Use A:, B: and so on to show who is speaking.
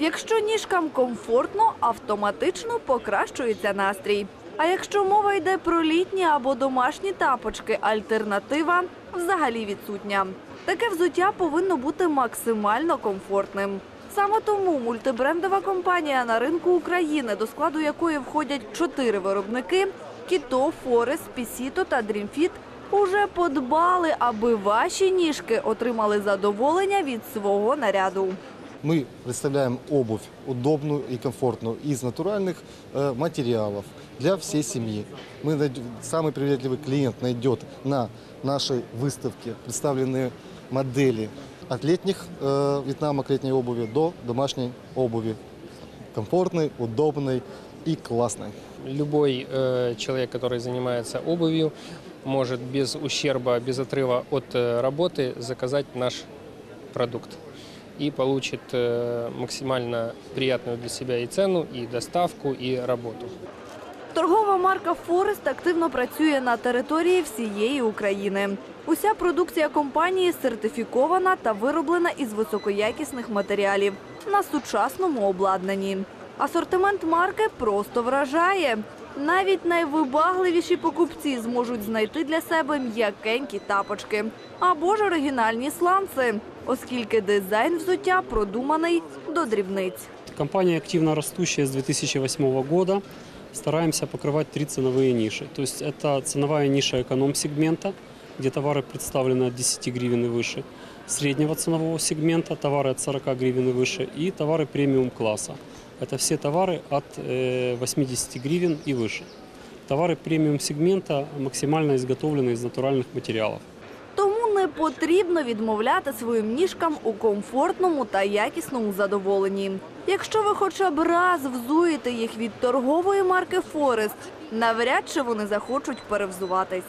A: Якщо ніжкам комфортно, автоматично покращується настрій. А якщо мова йде про літні або домашні тапочки, альтернатива взагалі відсутня. Таке взуття повинно бути максимально комфортним. Саме тому мультибрендова компанія на ринку України, до складу якої входять чотири виробники Кіто, Форест, Пісіто та Дрімфіт, уже подбали, аби ваші ніжки отримали задоволення від свого наряду.
B: Мы представляем обувь удобную и комфортную из натуральных э, материалов для всей семьи. Мы самый приветливый клиент найдет на нашей выставке представленные модели от летних э, вьетнамок летней обуви до домашней обуви. Комфортной, удобной и классной.
C: Любой э, человек, который занимается обувью, может без ущерба, без отрыва от э, работы заказать наш продукт и получит э, максимально приятную для себя и цену, и доставку, и работу.
A: Торгова марка Форест активно працює на території всієї України. Уся продукція компанії сертифікована та вироблена із високоякісних матеріалів на сучасному обладнанні. Асортимент марки просто вражає. Навіть найвибагливіші покупці зможуть знайти для себе м'якенькі тапочки або ж оригінальні сланци, оскільки дизайн взуття продуманий до дрібниць.
D: Компания активно растущая с 2008 года. Стараемся покрывать три ценовые ниши. То есть это ценовая ниша эконом-сегмента, где товары представлены от 10 гривен и выше, среднего ценового сегмента, товары от 40 гривен и выше, и товары премиум-класса. Это все товары от э, 80 гривен и выше. Товары премиум-сегмента максимально изготовлены из натуральных материалов.
A: Тому не потрібно відмовляти своїм ніжкам у комфортному та якісному задоволенні. Якщо ви хоча б раз взуєте їх від торгової марки Форест, навряд чи вони захочуть перевзуватись.